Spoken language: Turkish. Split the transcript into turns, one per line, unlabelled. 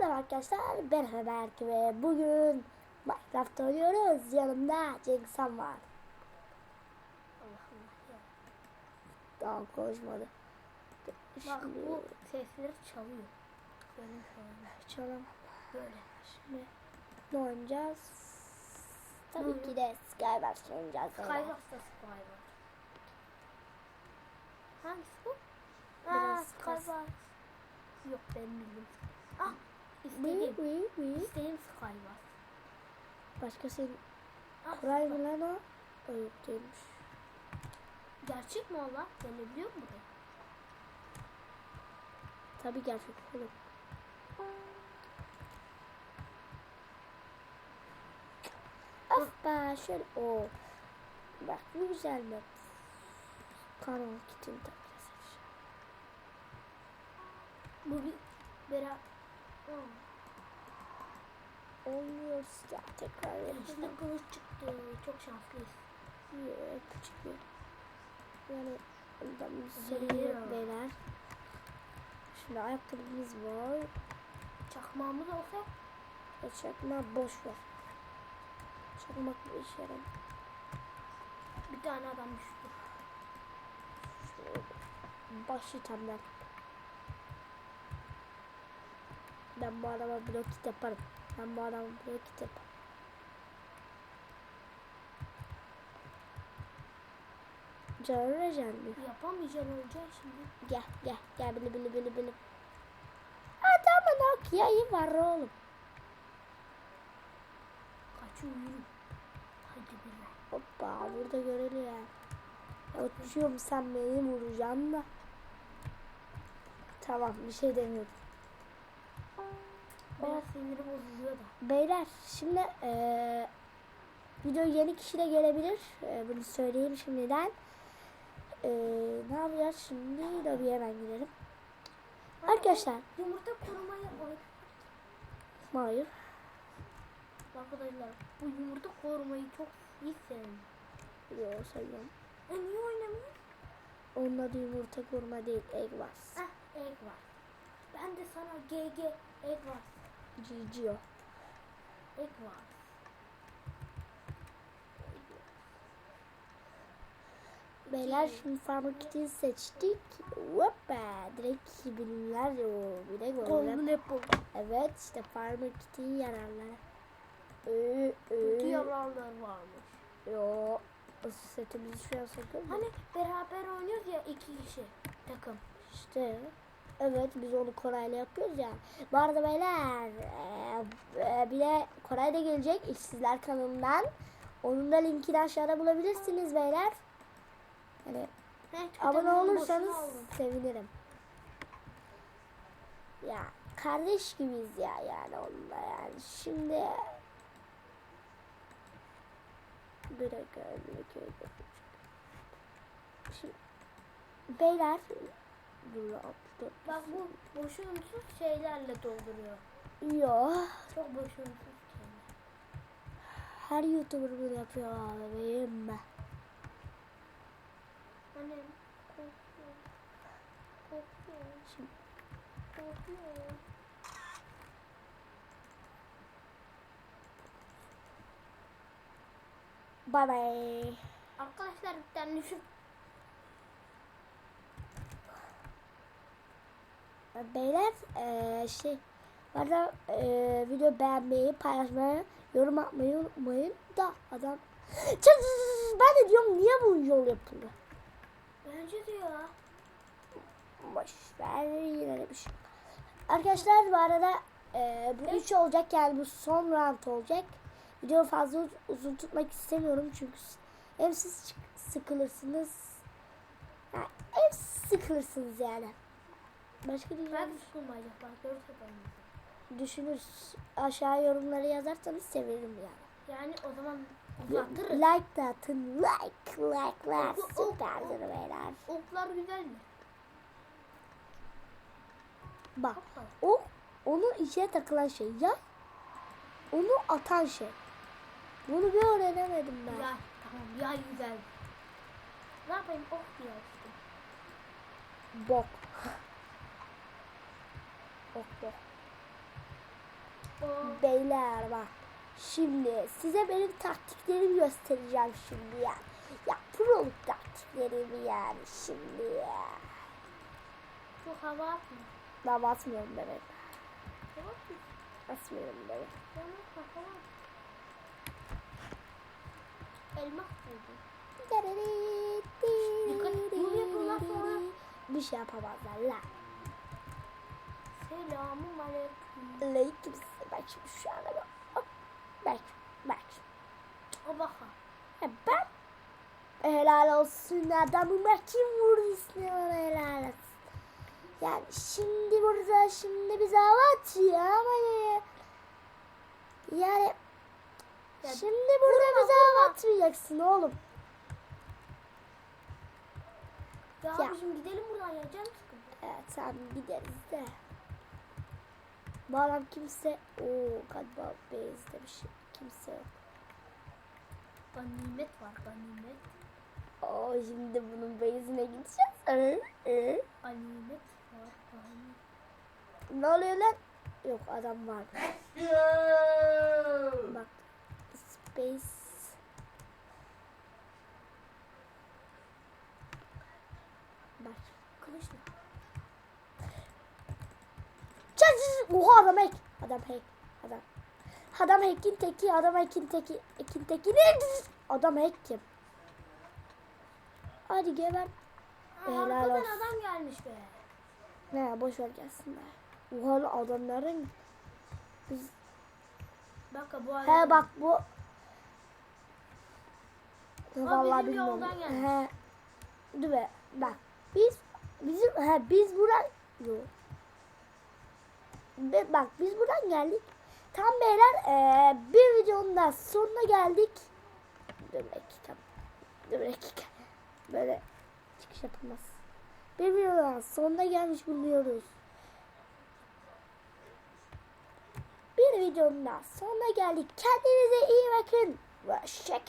Merhaba arkadaşlar ben Ömerk ve bugün Minecraft oynuyoruz. Yanımda Cengiz Han var.
Allah Allah ya.
Daha konuşmadı.
Bak
Şimdi
bu sesleri çalıyor. Benim
çalalım.
Böyle.
Şimdi ne oynayacağız? Tabii
Hı.
ki de Skywars oynayacağız. beyler.
Skybox'ta Skybox. Hangisi bu?
Biraz
Aa. Skybox. Yok benim bildiğim. Ah İstediğim.
wii, wii.
İstediğim Skybox.
Başka senin
Ah,
Koray mı lan o? O yok değilmiş.
Gerçek mi o lan? Gelebiliyor mu buraya?
Tabii gerçek oğlum. Of be şöyle o. Bak bu güzel mi? Kanal kitin takacağız.
Bu bir beraber.
Olmuyor ya tekrar yapacağım.
kılıç çıktı. Çok şanslıyız.
Yok çıkıyor. Yani ondan bir sorun yok beyler. Şimdi ayakkabımız var.
Çakmağımız olsa
E, Çakma boş ver. Çakmak bir işe yaramıyor.
bir tane adam düştü.
Baş itemler. Ben bu adama blok kit yaparım. Ben bu adama blok kit yaparım. Canı ne canlı?
Yapamayacaksın olacaksın şimdi.
Gel gel gel bili bili bili bili. Adamın ok yayı var oğlum.
Kaçıyor yürü. Hadi bir
Hoppa burada görülüyor yani. Uçuyorum sen beni vuracaksın da. Tamam bir şey demiyorum.
Biraz siniri bozuluyor da.
Beyler şimdi eee video yeni kişi de gelebilir. Eee, bunu söyleyeyim şimdiden. Eee, ne yapacağız şimdi? Lobiye hemen gidelim. Arkadaşlar.
Yumurta korumayı.
Hayır.
Arkadaşlar bu yumurta korumayı çok iyi sevdim.
Yok sayıyorum.
E niye oynamıyor?
Onun adı yumurta kurma değil. Egg var.
Ah egg var. Ben de sana GG egg var.
GG o.
Egg var.
Beyler şimdi Farmer Kitty'yi seçtik. Hoppa. Direkt binler o. Bir de
Golden apple.
Evet işte Farmer Kitty'nin yararları. Ee,
Kötü
ee.
yararlar varmış.
Yo. Setimizi şu an sakın?
Hani beraber oynuyoruz ya iki kişi takım.
İşte. Evet biz onu Koray'la yapıyoruz ya. Bu arada beyler eee, e, bir de Koray da gelecek işsizler kanalından. Onun da linkini aşağıda bulabilirsiniz beyler. Hani
He,
abone olursanız sevinirim. Ya kardeş gibiyiz ya yani onunla yani. Şimdi bir dakika, bir dakika. Şimdi beyler dur altı
Bak bu boşunsuz şeylerle dolduruyor.
Yo,
Çok boşunsuz şeyler.
her YouTuber bunu yapıyor abi benim ben.
Annem korkuyor. Korkuyor.
Şimdi
Korkuyor.
bye bye.
Arkadaşlar bir tane düşün.
Beyler eee şey arada eee, video beğenmeyi, paylaşmayı, yorum atmayı unutmayın da adam ben de diyorum niye bu yol yapıldı?
Bence ya.
Boş ver yine de bir şey. Arkadaşlar bu arada eee, bu üç olacak yani bu son round olacak. Videoyu fazla uz- uzun tutmak istemiyorum çünkü hem siz sıkılırsınız yani hem sıkılırsınız yani. Başka diyeceğim
Ben sıkılmayacak. Bak görürse ben.
düşünürüz. Aşağı yorumları yazarsanız sevinirim yani.
Yani o zaman uzatırız.
Like da atın. Like, like'lar
Oku, oku,
süperdir beyler.
Oklar güzel mi?
Bak o onun içine takılan şey ya onu atan şey. Bunu bir öğrenemedim ben.
Yay. Tamam yay güzel. Ne yapayım ok diye açtım.
Bok. Bok. beyler bak. Şimdi size benim taktiklerimi göstereceğim şimdi ya. Ya proluk taktiklerimi yani şimdi ya.
Çok hava.
Ben bebek.
Hava atma.
Basmıyorum bebek.
Hava buldum. Dikkat, bunu yapıyorlar sonra.
Bir şey yapamazlar la.
Selamun aleyküm.
Aleyküm Bak şimdi şu anda bak. Bak. Bak.
O baka.
Ha, ben helal olsun adamıma kim vurduysa bana helal olsun. Yani şimdi burada şimdi bize hava atıyor ama ya. Yani
Ya,
şimdi burada bize hava atmayacaksın oğlum.
Ya,
Ya.
abicim gidelim buradan ya. Canım sıkıldı.
Evet tamam gideriz de. Bu adam kimse o galiba base'de bir şey kimse yok.
Ganimet var ganimet.
Oo şimdi bunun base'ine gideceğiz. Ee, ee.
Ganimet var ganimet.
Ne oluyor lan? Yok adam var. Bak. Space. Bak.
Kılıçla.
Çat, Oha adam hack. Adam hack. Adam. Adam hack'in teki. Adam hack'in teki. Hack'in teki. Adam hack kim? Hadi geber.
Aa,
Helal olsun.
adam gelmiş be.
Ne boş ver gelsinler. Oha adamların. Biz
Bak bu adam.
He bak bu. Vallahi
bizim
bilmiyorum.
yoldan gelmiş.
He. Dur be. Bak. Biz bizim he biz buradan yok. Bak biz buradan geldik. Tam beyler eee, bir videonun da sonuna geldik. Dur bir dakika. Dur bir dakika. Böyle çıkış yapamaz. Bir videonun sonuna gelmiş bulunuyoruz. Bir videonun da sonuna geldik. Kendinize iyi bakın. Ve